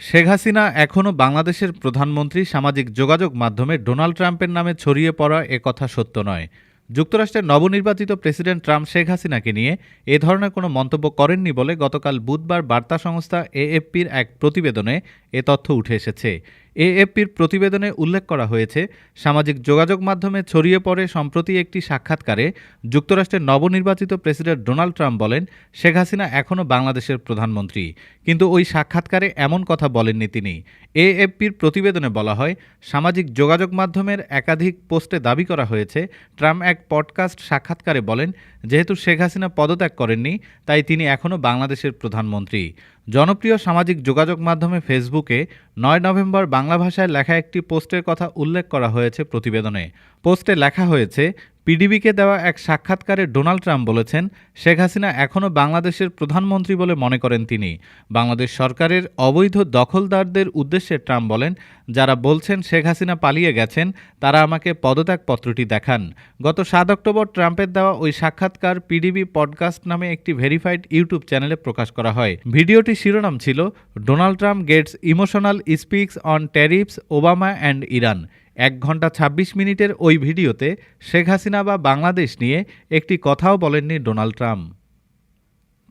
শেখ হাসিনা এখনও বাংলাদেশের প্রধানমন্ত্রী সামাজিক যোগাযোগ মাধ্যমে ডোনাল্ড ট্রাম্পের নামে ছড়িয়ে পড়া এ কথা সত্য নয়। যুক্তরাষ্ট্রের নবনির্বাচিত প্রেসিডেন্ট ট্রাম্প শেখ হাসিনাকে নিয়ে এ ধরনের কোনো মন্তব্য করেননি বলে গতকাল বুধবার বার্তা সংস্থা এএফপির এক প্রতিবেদনে এ তথ্য উঠে এসেছে। এএফপির প্রতিবেদনে উল্লেখ করা হয়েছে, সামাজিক যোগাযোগ মাধ্যমে ছড়িয়ে পড়ে সম্প্রতি একটি সাক্ষাৎকারে যুক্তরাষ্ট্রের নবনির্বাচিত প্রেসিডেন্ট ডোনাল্ড ট্রাম্প বলেন, শেখ হাসিনা এখনও বাংলাদেশের প্রধানমন্ত্রী। কিন্তু ওই সাক্ষাৎকারে এমন কথা বলেননি তিনি। এএফপির প্রতিবেদনে বলা হয়, সামাজিক যোগাযোগ মাধ্যমের একাধিক পোস্টে দাবি করা হয়েছে, ট্রাম্প এক পডকাস্ট সাক্ষাৎকারে বলেন, যেহেতু শেখ হাসিনা পদত্যাগ করেননি, তাই তিনি এখনও বাংলাদেশের প্রধানমন্ত্রী। জনপ্রিয় সামাজিক যোগাযোগ মাধ্যমে ফেসবুকে নয় নভেম্বর বাংলা ভাষায় লেখা একটি পোস্টের কথা উল্লেখ করা হয়েছে প্রতিবেদনে। পোস্টে লেখা হয়েছে পিডিবিকে দেওয়া এক সাক্ষাৎকারে ডোনাল্ড ট্রাম্প বলেছেন, শেখ হাসিনা এখনও বাংলাদেশের প্রধানমন্ত্রী বলে মনে করেন তিনি। বাংলাদেশ সরকারের অবৈধ দখলদারদের উদ্দেশ্যে ট্রাম্প বলেন, যারা বলছেন শেখ হাসিনা পালিয়ে গেছেন, তারা আমাকে পদত্যাগপত্রটি দেখান। গত সাত অক্টোবর ট্রাম্পের দেওয়া ওই সাক্ষাৎকার পিডিবি পডকাস্ট নামে একটি ভেরিফাইড ইউটিউব চ্যানেলে প্রকাশ করা হয়। ভিডিওটির শিরোনাম ছিল, Donald Trump gets emotional speaks on tariffs Obama and Iran. এক ঘণ্টা ২৬ মিনিটের ওই ভিডিওতে শেখ হাসিনা বা বাংলাদেশ নিয়ে একটি কথাও বলেননি ডোনাল্ড ট্রাম্প।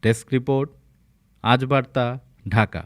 ডেস্ক রিপোর্ট, আজ বার্তা, ঢাকা।